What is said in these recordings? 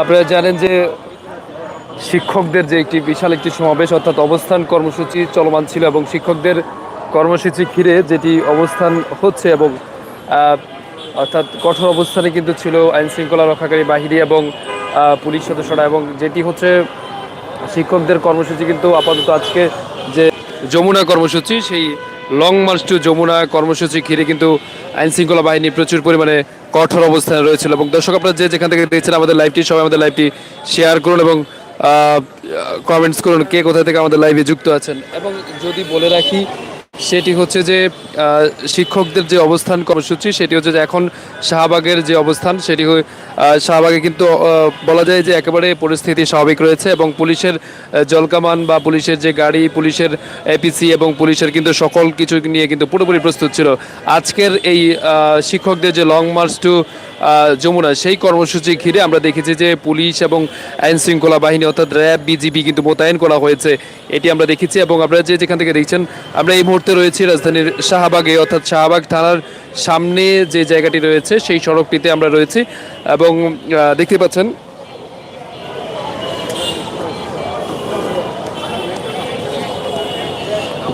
আপনারা জানেন যে শিক্ষকদের যে একটি বিশাল একটি সমাবেশ, অর্থাৎ অবস্থান কর্মসূচি চলমান ছিল এবং শিক্ষকদের কর্মসূচি ঘিরে যেটি অবস্থান হচ্ছে এবং অর্থাৎ কঠোর অবস্থানে কিন্তু ছিল আইন শৃঙ্খলা রক্ষাকারী বাহিনী এবং পুলিশ সদস্যরা এবং যেটি হচ্ছে শিক্ষকদের কর্মসূচি কিন্তু আপাতত আজকে যে যমুনা কর্মসূচি, সেই লং মার্চ টু যমুনা কর্মসূচি ঘিরে কিন্তু আইন শৃঙ্খলা বাহিনী প্রচুর পরিমাণে কঠোর অবস্থানে রয়েছিল। এবং দর্শক আপনারা যে যেখান থেকে দেখছেন আমাদের লাইভটি সবাই আমাদের লাইভটি শেয়ার করুন এবং কমেন্টস করুন কে কোথা থেকে আমাদের লাইভে যুক্ত আছেন। এবং যদি বলে রাখি সেটি হচ্ছে যে শিক্ষকদের যে অবস্থান কর্মসূচি, সেটি হচ্ছে যে এখন শাহবাগের যে অবস্থান, সেটি শাহবাগে কিন্তু বলা যায় যে একেবারে পরিস্থিতি স্বাভাবিক রয়েছে এবং পুলিশের জলকামান বা পুলিশের যে গাড়ি, পুলিশের এপিসি এবং পুলিশের কিন্তু সকল কিছু নিয়ে কিন্তু পুরোপুরি প্রস্তুত ছিল। আজকের এই শিক্ষকদের যে লং মার্চ টু যমুনা, সেই কর্মসূচি ঘিরে আমরা দেখেছি যে পুলিশ এবং আইন শৃঙ্খলা বাহিনী অর্থাৎ র্যাব, বিজিবি কিন্তু মোতায়েন করা হয়েছে। এটি আমরা দেখেছি এবং আপনারা যে যেখান থেকে দেখছেন, আমরা এই মুহূর্তে রয়েছি রাজধানীর শাহবাগে, অর্থাৎ শাহবাগ থানার সামনে যে জায়গাটি রয়েছে, সেই সড়কটিতে আমরা রয়েছি এবং দেখতে পাচ্ছেন,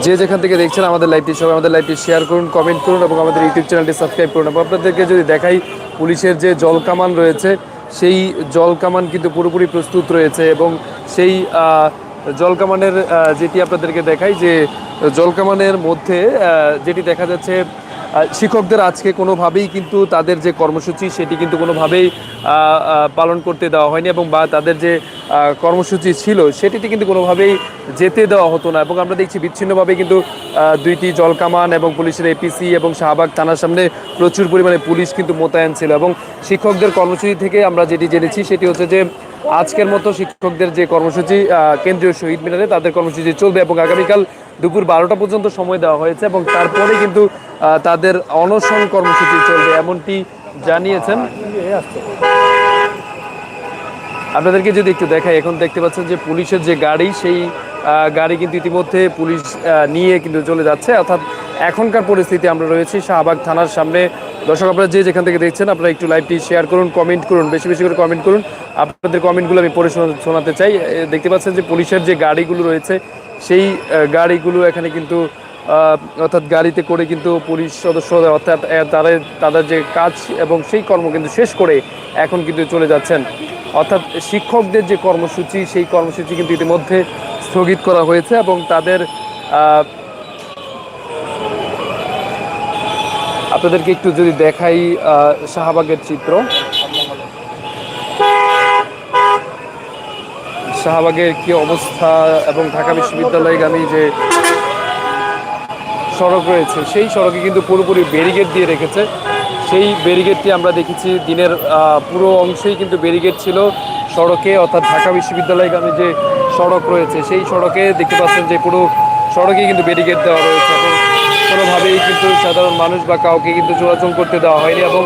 যে যেখান থেকে দেখছেন আমাদের লাইভটি সবাই আমাদের লাইভটি শেয়ার করুন কমেন্ট করুন এবং আমাদের ইউটিউব চ্যানেলটি সাবস্ক্রাইব করুন। এবং আপনাদেরকে যদি দেখাই পুলিশের যে জলকামান রয়েছে, সেই জলকামান কিন্তু পুরোপুরি প্রস্তুত রয়েছে এবং সেই জল জলকামানের যেটি আপনাদেরকে দেখাই যে জলকামানের মধ্যে যেটি দেখা যাচ্ছে শিক্ষকদের আজকে কোনোভাবেই কিন্তু তাদের যে কর্মসূচি, সেটি কিন্তু কোনোভাবেই পালন করতে দেওয়া হয়নি এবং বা তাদের যে কর্মসূচি ছিল, সেটিতে কিন্তু কোনোভাবেই যেতে দেওয়া হতো না এবং আমরা দেখছি বিচ্ছিন্নভাবে কিন্তু দুইটি জলকামান এবং পুলিশের এপিসি এবং শাহবাগ থানার সামনে প্রচুর পরিমাণে পুলিশ কিন্তু মোতায়েন ছিল এবং শিক্ষকদের কর্মসূচি থেকে আমরা যেটি জেনেছি, সেটি হচ্ছে যে, আজকের মতো শিক্ষকদের যে কর্মসূচি কেন্দ্রীয় শহীদ মিনারে তাদের কর্মসূচি চলবে এবং আগামীকাল দুপুর বারোটা পর্যন্ত সময় দেওয়া হয়েছে এবং তারপরে কিন্তু তাদের অনশন কর্মসূচি চলবে এমনটি জানিয়েছেন। আপনাদেরকে যদি একটু দেখাই, এখন দেখতে পাচ্ছেন যে পুলিশের যে গাড়ি, সেই গাড়ি কিন্তু ইতিমধ্যে পুলিশ নিয়ে কিন্তু চলে যাচ্ছে। অর্থাৎ এখনকার পরিস্থিতি আমরা রয়েছি শাহবাগ থানার সামনে। দর্শক, আপনারা যে যেখান থেকে দেখছেন, আপনারা একটু লাইভটি শেয়ার করুন, কমেন্ট করুন, বেশি বেশি করে কমেন্ট করুন। আপনাদের কমেন্টগুলো আমি পড়ে শোনাতে চাই। দেখতে পাচ্ছেন যে পুলিশের যে গাড়িগুলো রয়েছে সেই গাড়িগুলো এখানে কিন্তু অর্থাৎ গাড়িতে করে কিন্তু পুলিশ সদস্য অর্থাৎ তাদের তাদের যে কাজ এবং সেই কর্ম কিন্তু শেষ করে এখন কিন্তু চলে যাচ্ছেন। অর্থাৎ শিক্ষকদের যে কর্মসূচি, সেই কর্মসূচি কিন্তু ইতিমধ্যে স্থগিত করা হয়েছে এবং তাদের আপনাদেরকে একটু যদি দেখাই শাহবাগের চিত্র। শাহবাগের কি অবস্থা এবং ঢাকা বিশ্ববিদ্যালয়গামী যে সড়ক রয়েছে, সেই সড়কে কিন্তু পুরোপুরি ব্যারিগেড দিয়ে রেখেছে। সেই ব্যারিগেডটি আমরা দেখেছি, দিনের পুরো অংশেই কিন্তু ব্যারিগেড ছিল সড়কে, অর্থাৎ ঢাকা বিশ্ববিদ্যালয়গামী যে সড়ক রয়েছে, সেই সড়কে দেখতে পাচ্ছেন যে পুরো সড়কে কিন্তু ব্যারিগেড দেওয়া রয়েছে এবং কোনোভাবেই কিন্তু সাধারণ মানুষ বা কাউকে কিন্তু চলাচল করতে দেওয়া হয়নি এবং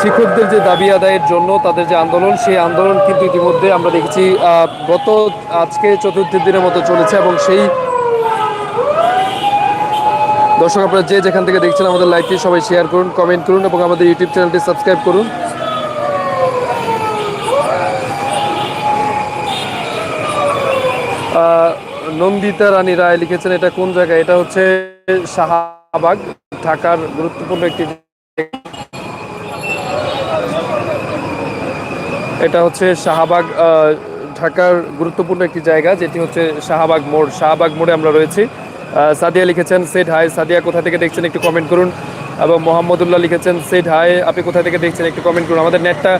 শিক্ষকদের যে দাবি আদায়ের জন্য তাদের যে আন্দোলন, সেই আন্দোলন কিন্তু ইতিমধ্যে আমরা দেখেছি গত আজকে চতুর্থ দিনের মতো চলেছে এবং সেই দর্শক আপনারা যে যেখান থেকে দেখছেন আমাদের লাইভটি সবাই শেয়ার করুন কমেন্ট করুন এবং আমাদের ইউটিউব চ্যানেলটি সাবস্ক্রাইব করুন। নন্দিতা রানী রায় লিখেছেন, এটা কোন জায়গায় এটা হচ্ছে শাহবাগ, ঢাকার গুরুত্বপূর্ণ একটি এটা হচ্ছে শাহবাগ ঢাকার গুরুত্বপূর্ণ একটি জায়গা, যেটি হচ্ছে শাহবাগ মোড়। শাহবাগ মোড়ে আমরা রয়েছি। সাদিয়া লিখেছেন সেট হাই। সাদিয়া, কোথা থেকে দেখছেন একটু কমেন্ট করুন। এবং মোহাম্মদুল্লাহ লিখেছেন সেট হাই। আপনি কোথা থেকে দেখছেন একটু কমেন্ট করুন। আমাদের নেটটা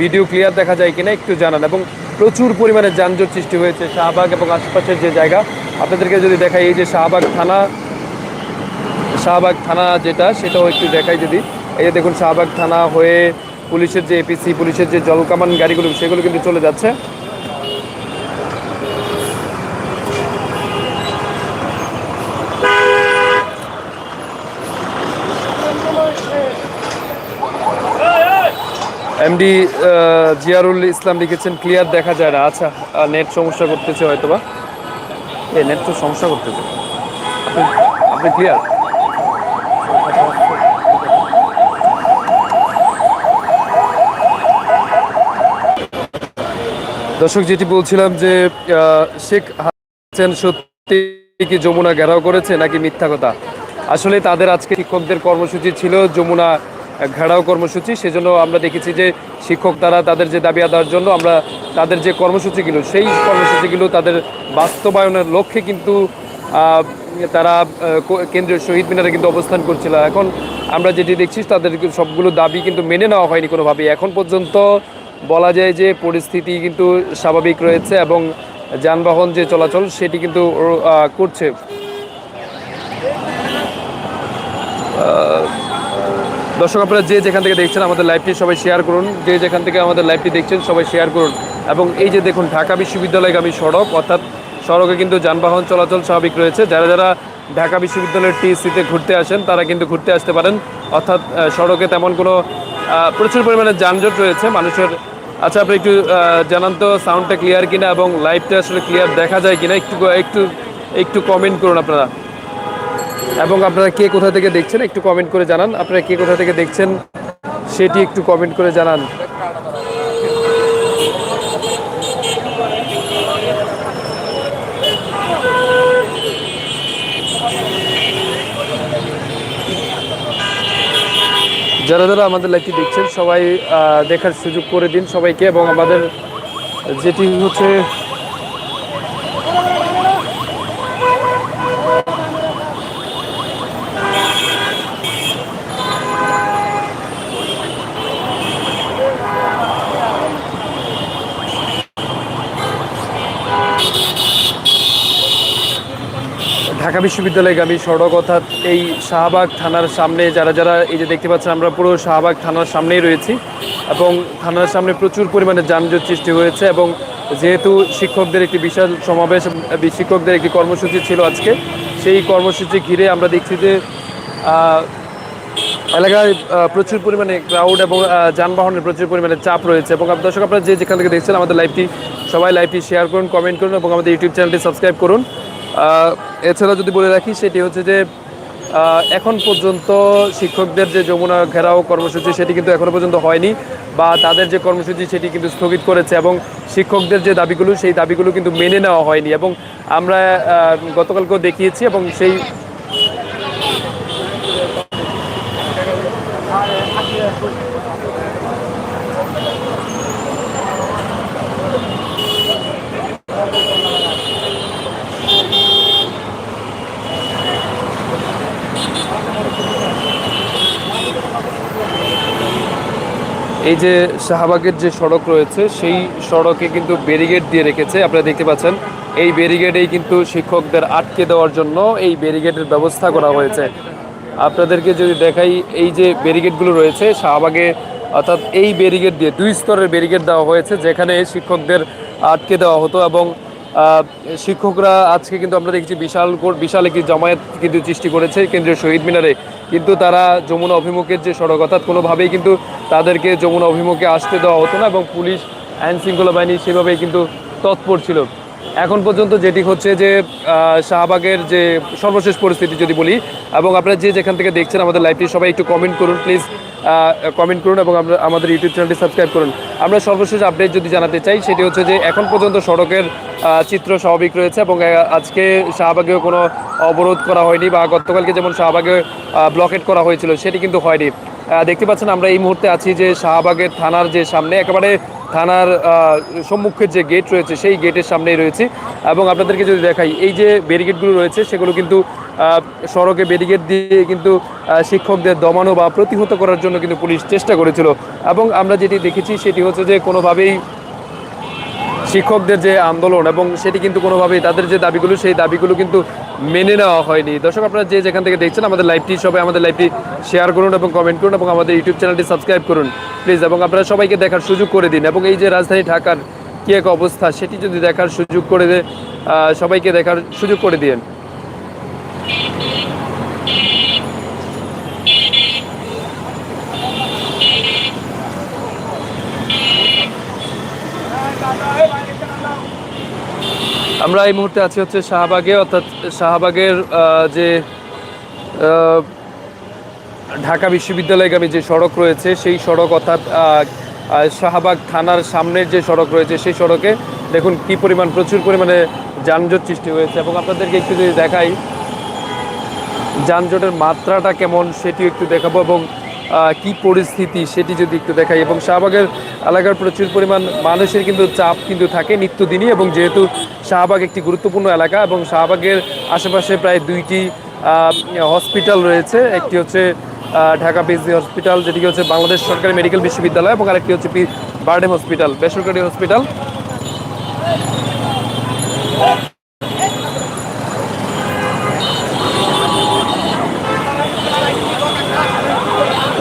ভিডিও ক্লিয়ার দেখা যায় কিনা একটু জানান। এবং প্রচুর পরিমাণে যানজট সৃষ্টি হয়েছে শাহবাগ এবং আশেপাশের যে জায়গা, আপনাদেরকে যদি দেখাই এই যে শাহবাগ থানা শাহবাগ থানা যেটা, সেটাও একটু দেখাই যদি। এই যে দেখুন, শাহবাগ থানা হয়ে পুলিশের যে এপিসি পুলিশের যে জলকামান গাড়িগুলো, সেগুলো কিন্তু চলে যাচ্ছে। এমডি জিয়ারুল ইসলাম লিখেছেন ক্লিয়ার দেখা যায় না। আচ্ছা নেট সমস্যা করতেছে হয়তো বা এ নেট তো সমস্যা করতেছে। আপনি ক্লিয়ার দর্শক, যেটি বলছিলাম যে শেখ হাসান সত্যি কি যমুনা ঘেরাও করেছে নাকি মিথ্যা কথা? আসলে তাদের আজকে শিক্ষকদের কর্মসূচি ছিল যমুনা ঘেরাও কর্মসূচি। সেজন্য আমরা দেখেছি যে, শিক্ষক তারা তাদের যে দাবি আদায়ের জন্য আমরা তাদের যে কর্মসূচিগুলো, সেই কর্মসূচিগুলো তাদের বাস্তবায়নের লক্ষ্যে কিন্তু তারা কেন্দ্রীয় শহীদ মিনারে কিন্তু অবস্থান করছিল। এখন আমরা যেটি দেখছি, তাদের সবগুলো দাবি কিন্তু মেনে নেওয়া হয়নি কোনোভাবেই। এখন পর্যন্ত বলা যায় যে পরিস্থিতি কিন্তু স্বাভাবিক রয়েছে এবং যানবাহন যে চলাচল সেটি কিন্তু করছে। দর্শক আপনারা যে যেখান থেকে দেখছেন আমাদের লাইভটি সবাই শেয়ার করুন। যে যেখান থেকে আমাদের লাইভটি দেখছেন সবাই শেয়ার করুন। এবং এই যে দেখুন, ঢাকা বিশ্ববিদ্যালয়গামী সড়ক, অর্থাৎ সড়কে কিন্তু যানবাহন চলাচল স্বাভাবিক রয়েছে। যারা যারা ঢাকা বিশ্ববিদ্যালয়ের টিএসসিতে ঘুরতে আসেন, তারা কিন্তু ঘুরতে আসতে পারেন। অর্থাৎ সড়কে তেমন কোনো প্রচুর পরিমাণে যানজট রয়েছে। মানুষের আচ্ছা আপনি একটু জানান তো সাউন্ডটা ক্লিয়ার কিনা এবং লাইভটা আসলে ক্লিয়ার দেখা যায় কিনা? একটু একটু একটু কমেন্ট করুন আপনারা। এবং আপনারা কে কোথা থেকে দেখছেন একটু কমেন্ট করে জানান। আপনারা কে কোথা থেকে দেখছেন সেটি একটু কমেন্ট করে জানান। যারা যারা আমাদের লাইভটি দেখছেন, সবাই দেখার সুযোগ করে দিন সবাইকে এবং আমাদের যেটি হচ্ছে ঢাকা বিশ্ববিদ্যালয়গামী সড়ক অর্থাৎ এই শাহবাগ থানার সামনে যারা যারা এই যে দেখতে পাচ্ছেন, আমরা পুরো শাহবাগ থানার সামনেই রয়েছি এবং থানার সামনে প্রচুর পরিমাণে যানজট সৃষ্টি হয়েছে এবং যেহেতু শিক্ষকদের একটি বিশাল সমাবেশ শিক্ষকদের একটি কর্মসূচি ছিল আজকে, সেই কর্মসূচি ঘিরে আমরা দেখছি যে এলাকায় প্রচুর পরিমাণে ক্রাউড এবং যানবাহনের প্রচুর পরিমাণে চাপ রয়েছে এবং দর্শক আপনারা যে যেখান থেকে দেখছেন আমাদের লাইভটি সবাই লাইভটি শেয়ার করুন কমেন্ট করুন এবং আমাদের ইউটিউব চ্যানেলটি সাবস্ক্রাইব করুন। এছাড়া যদি বলে রাখি, সেটি হচ্ছে যে এখন পর্যন্ত শিক্ষকদের যে যমুনা ঘেরাও কর্মসূচি, সেটি কিন্তু এখনও পর্যন্ত হয়নি বা তাদের যে কর্মসূচি, সেটি কিন্তু স্থগিত করেছে এবং শিক্ষকদের যে দাবিগুলো, সেই দাবিগুলো কিন্তু মেনে নেওয়া হয়নি এবং আমরা গতকালকেও দেখিয়েছি এবং সেই এই যে শাহবাগের যে সড়ক রয়েছে, সেই সড়কে কিন্তু ব্যারিগেড দিয়ে রেখেছে। আপনারা দেখতে পাচ্ছেন, এই ব্যারিগেডেই কিন্তু শিক্ষকদের আটকে দেওয়ার জন্য এই ব্যারিগেডের ব্যবস্থা করা হয়েছে। আপনাদেরকে যদি দেখাই, এই যে ব্যারিগেডগুলো রয়েছে, শাহবাগে, অর্থাৎ এই ব্যারিগেড দিয়ে দুই স্তরের ব্যারিগেড দেওয়া হয়েছে, যেখানে শিক্ষকদের আটকে দেওয়া হতো এবং শিক্ষকরা আজকে কিন্তু আমরা দেখছি বিশাল বিশাল একটি জমায়েত কিন্তু সৃষ্টি করেছে। কেন্দ্রীয় শহীদ মিনারে কিন্তু তারা যমুনা অভিমুখের যে সড়ক, অর্থাৎ কোনোভাবেই কিন্তু তাদেরকে যমুনা অভিমুখে আসতে দেওয়া হতো না এবং পুলিশ আইন শৃঙ্খলা বাহিনী সেভাবেই কিন্তু তৎপর ছিল। এখন পর্যন্ত যেটি হচ্ছে যে শাহবাগের যে সর্বশেষ পরিস্থিতি যদি বলি, এবং আপনারা যে যেখান থেকে দেখছেন আমাদের লাইভটি সবাই একটু কমেন্ট করুন প্লিজ কমেন্ট করুন এবং আমরা, আমাদের ইউটিউব চ্যানেলটি সাবস্ক্রাইব করুন। আমরা সর্বশেষ আপডেট যদি জানাতে চাই, সেটি হচ্ছে যে, এখন পর্যন্ত সড়কের চিত্র স্বাভাবিক রয়েছে এবং আজকে শাহবাগেও কোনো অবরোধ করা হয়নি বা গতকালকে যেমন শাহবাগে ব্লকেট করা হয়েছিল, সেটি কিন্তু হয়নি। দেখতে পাচ্ছেন আমরা এই মুহূর্তে আছি যে, শাহবাগের থানার যে সামনে, একেবারে থানার সম্মুখের যে গেট রয়েছে, সেই গেটের সামনেই রয়েছে। এবং আপনাদেরকে যদি দেখাই, এই যে ব্যারিগেডগুলো রয়েছে, সেগুলো কিন্তু সড়কে ব্যারিগেড দিয়ে কিন্তু শিক্ষকদের দমানো বা প্রতিহত করার জন্য কিন্তু পুলিশ চেষ্টা করেছিল। এবং আমরা যেটি দেখেছি, সেটি হচ্ছে যে কোনোভাবেই শিক্ষকদের যে আন্দোলন এবং সেটি কিন্তু কোনোভাবেই তাদের যে দাবিগুলো, সেই দাবিগুলো কিন্তু মেনে নেওয়া হয়নি। দর্শক, আপনারা যে যেখান থেকে দেখছেন আমাদের লাইভটি সবাই আমাদের লাইভটি শেয়ার করুন এবং কমেন্ট করুন এবং আমাদের ইউটিউব চ্যানেলটি সাবস্ক্রাইব করুন। প্লিজ এবং আপনারা সবাইকে দেখার সুযোগ করে দিন। এবং এই যে রাজধানী ঢাকার কী এক অবস্থা, সেটি যদি দেখার সুযোগ করে সবাইকে দেখার সুযোগ করে দিন আমরা এই মুহূর্তে আছি হচ্ছে শাহবাগে, অর্থাৎ শাহবাগের যে ঢাকা বিশ্ববিদ্যালয়গামী যে সড়ক রয়েছে, সেই সড়ক অর্থাৎ শাহবাগ থানার সামনের যে সড়ক রয়েছে, সেই সড়কে দেখুন কি পরিমাণ, প্রচুর পরিমাণে যানজট সৃষ্টি হয়েছে এবং আপনাদেরকে একটু যদি দেখাই, যানজটের মাত্রাটা কেমন সেটিও একটু দেখাবো এবং কি পরিস্থিতি সেটি যদি একটু দেখাই। এবং শাহবাগের এলাকার প্রচুর পরিমাণ মানুষের কিন্তু চাপ কিন্তু থাকে নিত্যদিনই এবং যেহেতু শাহবাগ একটি গুরুত্বপূর্ণ এলাকা এবং শাহবাগের আশেপাশে প্রায় দুইটি হসপিটাল রয়েছে। একটি হচ্ছে ঢাকা পিএসসি হসপিটাল যেটি হচ্ছে বাংলাদেশ সরকারি মেডিকেল বিশ্ববিদ্যালয় এবং আরেকটি হচ্ছে বার্ডেম হসপিটাল বেসরকারি হসপিটাল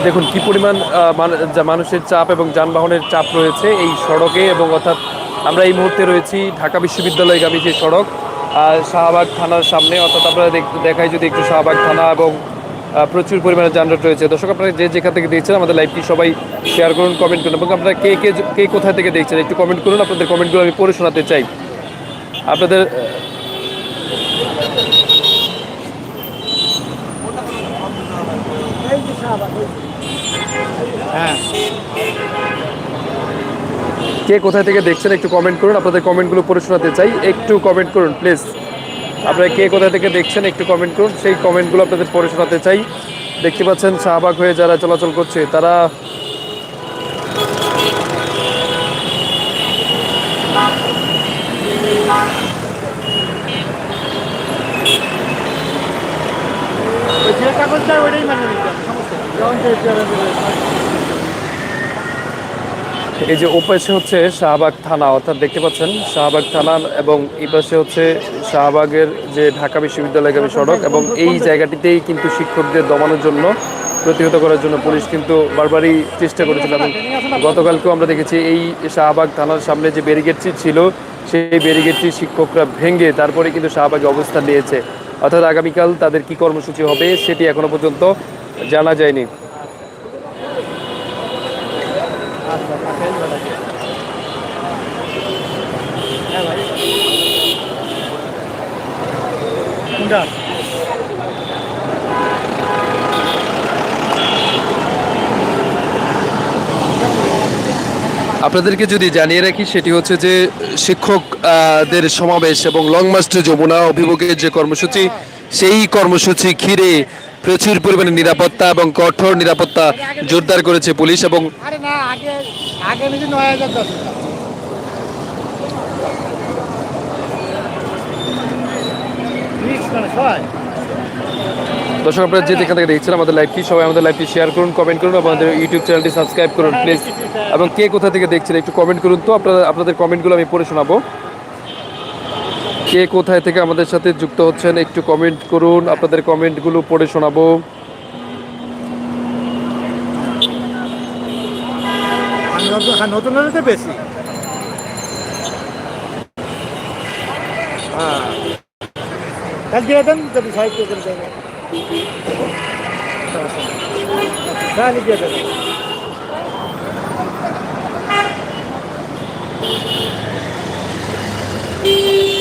দেখুন, কি পরিমাণ মানুষের চাপ এবং যানবাহনের চাপ রয়েছে এই সড়কে এবং অর্থাৎ আমরা এই মুহূর্তে রয়েছি ঢাকা বিশ্ববিদ্যালয়গামী যে সড়ক শাহবাগ থানার সামনে। অর্থাৎ আপনারা দেখ- দেখাই যদি একটু শাহবাগ থানা এবং প্রচুর পরিমাণে যানজট রয়েছে। দর্শক, আপনারা যে যেখান থেকে দেখছেন, আমাদের লাইভটি সবাই শেয়ার করুন, কমেন্ট করুন। এবং আপনারা কে কে কে কোথা থেকে দেখছেন, একটু কমেন্ট করুন। আপনাদের কমেন্টগুলো আমি পড়ে শোনাতে চাই। আপনাদের আহ, কে কোথা থেকে দেখছেন একটু কমেন্ট করুন আপনাদের কমেন্টগুলো পড়ে শোনাতে চাই। একটু কমেন্ট করুন প্লিজ আপনারা কে কোথা থেকে দেখছেন একটু কমেন্ট করুন সেই কমেন্টগুলো আপনাদের পড়ে শোনাতে চাই। দেখতে পাচ্ছেন শাহবাগ হয়ে যারা চলাচল করছে তারা এই যে ওপাশে হচ্ছে শাহবাগ থানা, অর্থাৎ দেখতে পাচ্ছেন শাহবাগ থানা এবং এই পাশে হচ্ছে শাহবাগের যে ঢাকা বিশ্ববিদ্যালয়গামী সড়ক এবং এই জায়গাটিতেই কিন্তু শিক্ষকদের দমানোর জন্য, প্রতিহত করার জন্য পুলিশ কিন্তু বারবারই চেষ্টা করেছিল এবং গতকালকেও আমরা দেখেছি এই শাহবাগ থানার সামনে যে ব্যারিকেডটি ছিল, সেই ব্যারিকেডটি শিক্ষকরা ভেঙে তারপরে কিন্তু শাহবাগে অবস্থান নিয়েছে। অর্থাৎ আগামীকাল তাদের কি কর্মসূচি হবে সেটি এখনও পর্যন্ত জানা যায়নি আচ্ছা, পাঠাই দিবা তাকে। হ্যাঁ ভাই। কোনটা? আপনাদেরকে যদি জানিয়ে রাখি সেটি হচ্ছে যে শিক্ষকদের সমাবেশ এবং লং মাস্টার যমুনা অভিভাবকের যে কর্মসূচি সেই কর্মসূচি ঘিরে প্রচুর পরিমাণে নিরাপত্তা এবং কঠোর নিরাপত্তা জোরদার করেছে পুলিশ এবং দর্শক আপনারা যে যেখান থেকে দেখছেন আমাদের লাইভটি সবাই আমাদের লাইভটি শেয়ার করুন কমেন্ট করুন আমাদের ইউটিউব চ্যানেলটি সাবস্ক্রাইব করুন প্লিজ এবং কে কোথা থেকে দেখছেন একটু কমেন্ট করুন তো আপনারা আপনাদের কমেন্টগুলো আমি পড়ে শোনাবো। কে কোথায় থেকে আমাদের সাথে যুক্ত হচ্ছেন একটু কমেন্ট করুন আপনাদের কমেন্টগুলো পড়ে শোনাবো। নতুন হ্যাঁ নতুন বেশি। কাজ দিয়ে দেন যদি সাহিত্য করে দেবো হ্যাঁ লিখিয়ে দেবেন Beep.